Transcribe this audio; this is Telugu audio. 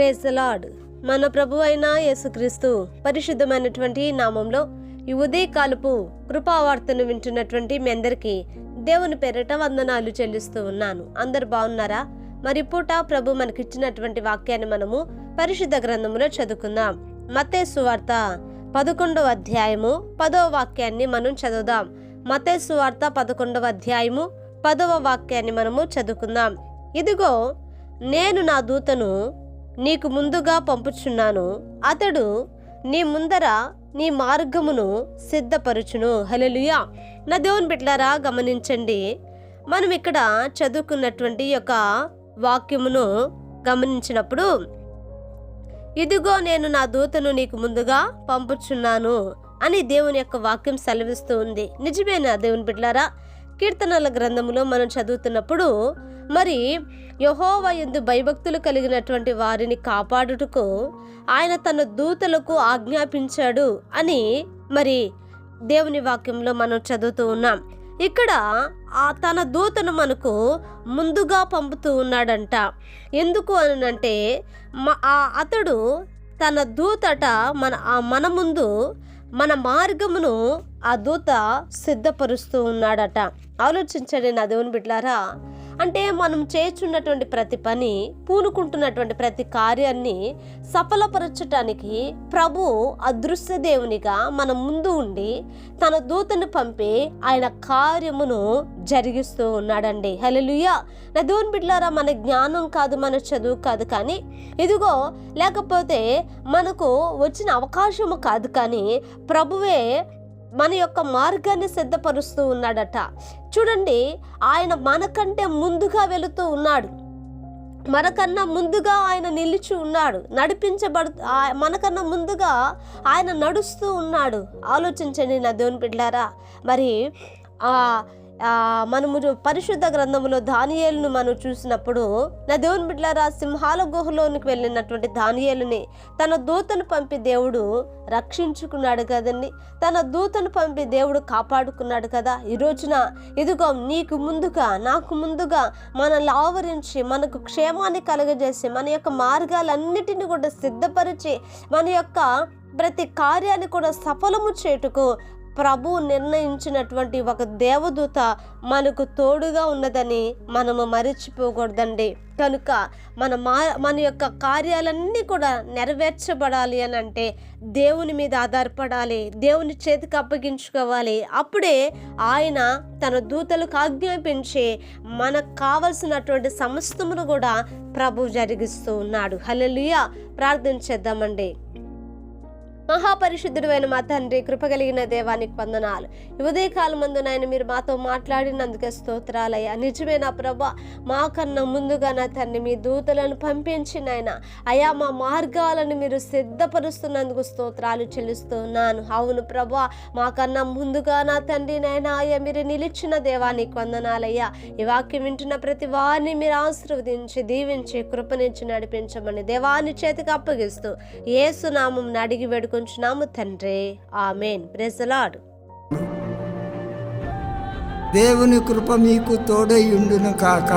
ప్రేజ్ లార్డ్ మన ప్రభు అయిన యేసుక్రీస్తు పరిశుద్ధమైనటువంటి నామంలో ఈ ఉదయకాలపు కృపావార్తను వింటున్నటువంటి మీ అందరికీ దేవుని పేరిట వందనాలు చెల్లిస్తూ ఉన్నాను. అందరు బాగున్నారా? మరి పూట ప్రభు మనకిచ్చినటువంటి వాక్యాన్ని మనము పరిశుద్ధ గ్రంథములో చదువుకుందాం. మతే సువార్త పదకొండవ అధ్యాయము పదవ వాక్యాన్ని మనం చదువుదాం. మతే సువార్త పదకొండవ అధ్యాయము పదవ వాక్యాన్ని మనము చదువుకుందాం. ఇదిగో నేను నా దూతను నీకు ముందుగా పంపుచున్నాను. అతడు నీ ముందర నీ మార్గమును సిద్ధపరుచును. హలలుయా నా దేవుని బిడ్డలారా గమనించండి. మనం ఇక్కడ చదువుకున్నటువంటి యొక్క వాక్యమును గమనించినప్పుడు ఇదిగో నేను నా దూతను నీకు ముందుగా పంపుచున్నాను అని దేవుని యొక్క వాక్యం సెలవిస్తూ ఉంది. నిజమేనా దేవుని బిడ్డలారా? కీర్తనల గ్రంథములో మనం చదువుతున్నప్పుడు మరి యహోవ ఎందు భయభక్తులు కలిగినటువంటి వారిని కాపాడుటకు ఆయన తన దూతలకు ఆజ్ఞాపించాడు అని మరి దేవుని వాక్యంలో మనం చదువుతూ ఉన్నాం. ఇక్కడ ఆ తన దూతను మనకు ముందుగా పంపుతూ ఉన్నాడంట. ఎందుకు అనంటే మ- ఆ అతడు తన దూతట మన మన ముందు మన మార్గమును ఆ దూత సిద్ధపరుస్తూ ఉన్నాడట. ఆలోచించండి నా దేవుని బిడ్లారా అంటే మనం చేస్తున్నటువంటి ప్రతి పని పూనుకుంటున్నటువంటి ప్రతి కార్యాన్ని సఫలపరచటానికి ప్రభు అదృశ్య దేవునిగా మన ముందు ఉండి తన దూతను పంపి ఆయన కార్యమును జరిగిస్తూ ఉన్నాడండి. హలలుయ నా దేవుని బిడ్లారా మన జ్ఞానం కాదు మన చదువు కాదు కానీ ఇదిగో లేకపోతే మనకు వచ్చిన అవకాశము కాదు కానీ ప్రభువే మన యొక్క మార్గాన్ని సిద్ధపరుస్తూ ఉన్నాడట. చూడండి ఆయన మనకంటే ముందుగా వెళుతూ ఉన్నాడు. మనకన్నా ముందుగా ఆయన నిలిచి ఉన్నాడు. నడిపించబడు మనకన్నా ముందుగా ఆయన నడుస్తూ ఉన్నాడు. ఆలోచించండి నా దేవుని బిడ్డారా మరి ఆ, మనము పరిశుద్ధ గ్రంథములో దానియేలును మనం చూసినప్పుడు నా దేవుని బిడ్డలారా సింహాల గుహలోనికి వెళ్ళినటువంటి దానియేలుని తన దూతను పంపి దేవుడు రక్షించుకున్నాడు కదండి. తన దూతను పంపి దేవుడు కాపాడుకున్నాడు కదా. ఈ రోజున ఇదిగో నీకు ముందుగా నాకు ముందుగా మనల్ని ఆవరించి మనకు క్షేమాన్ని కలుగజేసి మన యొక్క మార్గాలన్నిటిని కూడా సిద్ధపరిచి మన యొక్క ప్రతి కార్యాన్ని కూడా సఫలము చేటుకు ప్రభు నిర్ణయించినటువంటి ఒక దేవదూత మనకు తోడుగా ఉన్నదని మనము మరిచిపోకూడదండి. కనుక మన మా మన యొక్క కార్యాలన్నీ కూడా నెరవేర్చబడాలి అని అంటే దేవుని మీద ఆధారపడాలి దేవుని చేతికి అప్పగించుకోవాలి. అప్పుడే ఆయన తన దూతలకు ఆజ్ఞాపించి మనకు కావలసినటువంటి సమస్తమును కూడా ప్రభు జరిగిస్తూ ఉన్నాడు. హలలుయ ప్రార్థన చేద్దామండి. మహాపరిశుద్ధుడు అయిన మా తండ్రి కృప కలిగిన దేవానికి వందనాలు. ఈ ఉదయకాలం ముందు నాయన మీరు మాతో మాట్లాడినందుకే స్తోత్రాలయ్యా. నిజమే నా ప్రభ మాకన్నా ముందుగా నా తండ్రి మీ దూతలను పంపించి నాయన అయా మా మార్గాలను మీరు సిద్ధపరుస్తున్నందుకు స్తోత్రాలు చెల్లిస్తున్నాను. అవును ప్రభా మాకన్నా ముందుగా నా తండ్రి నాయన అయ్యా మీరు నిలిచిన దేవానికి వందనాలయ్యా. ఈ వాక్యం వింటున్న ప్రతి వారిని మీరు ఆశీర్వదించి దీవించి కృపనించి నడిపించమని దేవాన్ని చేతికి అప్పగిస్తూ ఏసునామం అడిగి వేడుకొంచున్నాము తండ్రి. ఆమెన్. ప్రెజలాడ్ దేవుని కృప మీకు తోడై ఉండును కాక.